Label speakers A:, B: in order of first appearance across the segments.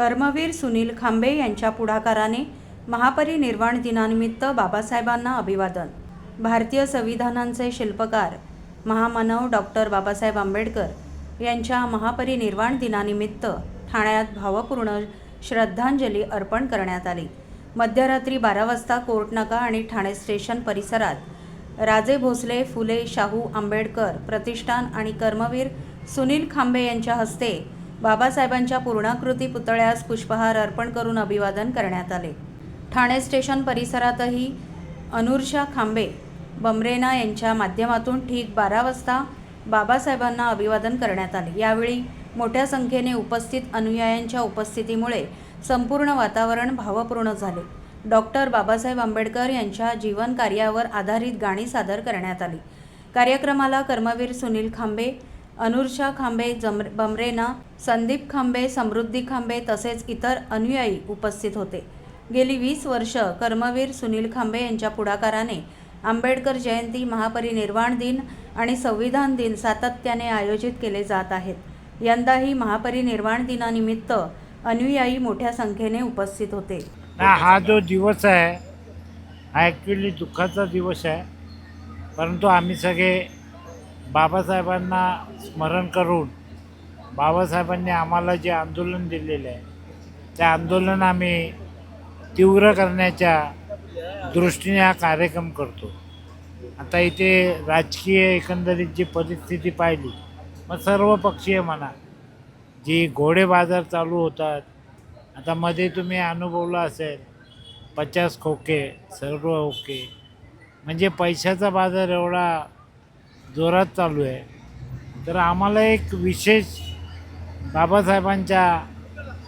A: कर्मवीर सुनील खांबे यांच्या पुढाकाराने महापरिनिर्वाण दिनानिमित्त बाबासाहेबांना अभिवादन. भारतीय संविधानांचे शिल्पकार महामानव डॉक्टर बाबासाहेब आंबेडकर यांच्या महापरिनिर्वाण दिनानिमित्त ठाण्यात भावपूर्ण श्रद्धांजली अर्पण करण्यात आली. मध्यरात्री बारा वाजता कोर्टनाका आणि ठाणे स्टेशन परिसरात राजे भोसले फुले शाहू आंबेडकर प्रतिष्ठान आणि कर्मवीर सुनील खांबे यांच्या हस्ते बाबासाहेबांच्या पूर्णाकृती पुतळ्यास पुष्पहार अर्पण करून अभिवादन करण्यात आले. ठाणे स्टेशन परिसरातही अनुर्षा खांबे बमरेना यांच्या माध्यमातून ठीक बारा वाजता बाबासाहेबांना अभिवादन करण्यात आले. यावेळी मोठ्या संख्येने उपस्थित अनुयायांच्या उपस्थितीमुळे संपूर्ण वातावरण भावपूर्ण झाले. डॉक्टर बाबासाहेब आंबेडकर यांच्या जीवन कार्यावर आधारित गाणी सादर करण्यात आली. कार्यक्रमाला कर्मवीर सुनील खांबे अनुर्षा खांबे जम बमरेना संदीप खांबे समृद्धी खांबे तसेच इतर अनुयायी उपस्थित होते. गेली वीस वर्ष कर्मवीर सुनील खांबे यांच्या पुढाकाराने आंबेडकर जयंती महापरिनिर्वाण दिन आणि संविधान दिन सातत्याने आयोजित केले जात आहेत. यंदाही महापरिनिर्वाण दिनानिमित्त अनुयायी मोठ्या संख्येने उपस्थित होते.
B: हा जो दिवस आहे हा ॲक्च्युली दुःखाचा दिवस आहे. परंतु आम्ही सगळे बाबासाहेबांना स्मरण करून बाबासाहेबांनी आम्हाला जे आंदोलन दिलेलं आहे ते आंदोलन आम्ही तीव्र करण्याच्या दृष्टीने हा कार्यक्रम करतो. आता इथे राजकीय एकंदरीत जी परिस्थिती पाहिली मग सर्व पक्षीय म्हणा जी घोडे बाजार चालू होतात आता मध्ये तुम्ही अनुभवलं असेल पचास खोके सर्व ओके. म्हणजे पैशाचा बाजार एवढा जोरात चालू आहे. तर आम्हाला एक विशेष बाबासाहेबांच्या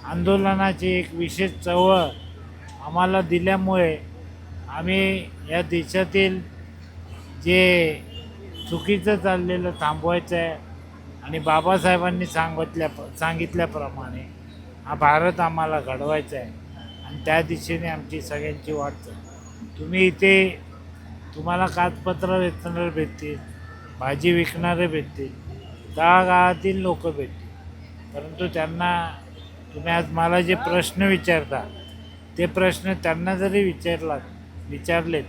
B: आंदोलनाची एक विशेष चळवळ आम्हाला दिल्यामुळे आम्ही या देशातील जे चुकीचं चाललेलं थांबवायचं आहे आणि बाबासाहेबांनी सांगितल्या सांगितल्याप्रमाणे हा भारत आम्हाला घडवायचा आहे आणि त्या दिशेने आमची सगळ्यांची वाटचाल. तुम्ही इथे तुम्हाला कागदपत्र वेचणारे भेटतील. भाजी विकणारे भेटतील गावातील लोक भेटतील. परंतु त्यांना तुम्ही आज मला जे प्रश्न विचारता ते प्रश्न त्यांना जरी विचारलात विचारलेत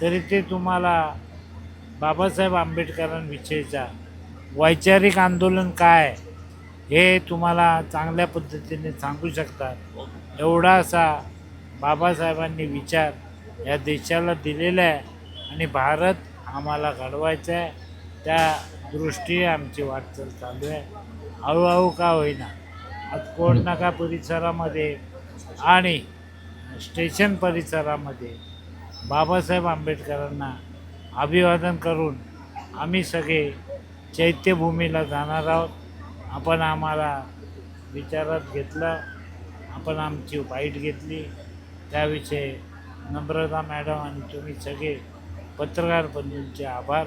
B: तरी ते तुम्हाला बाबासाहेब आंबेडकरांविषयीचा वैचारिक आंदोलन काय हे तुम्हाला चांगल्या पद्धतीने सांगू शकतात. एवढा असा बाबासाहेबांनी विचार या देशाला दिलेला आहे आणि भारत आम्हाला घडवायचा आहे. त्या दृष्टीने आमची वाटचाल चालू आहे. हळूहळू का होईना. आज कोणनाका परिसरामध्ये आणि स्टेशन परिसरामध्ये बाबासाहेब आंबेडकरांना अभिवादन करून आम्ही सगळे चैत्यभूमीला जाणार आहोत. आपण आम्हाला विचारात घेतलं. आपण आमची बाईट घेतली. त्याविषयी नम्रता मॅडम आणि तुम्ही सगळे पत्रकार बंधूंचे आभार.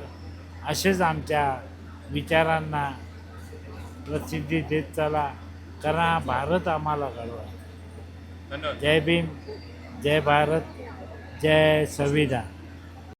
B: असेच आमच्या विचारांना प्रसिद्धी देत चला. कारण हा भारत आम्हाला घडवा
C: धन्यवाद.
B: जय भीम जय भारत जय संविधान.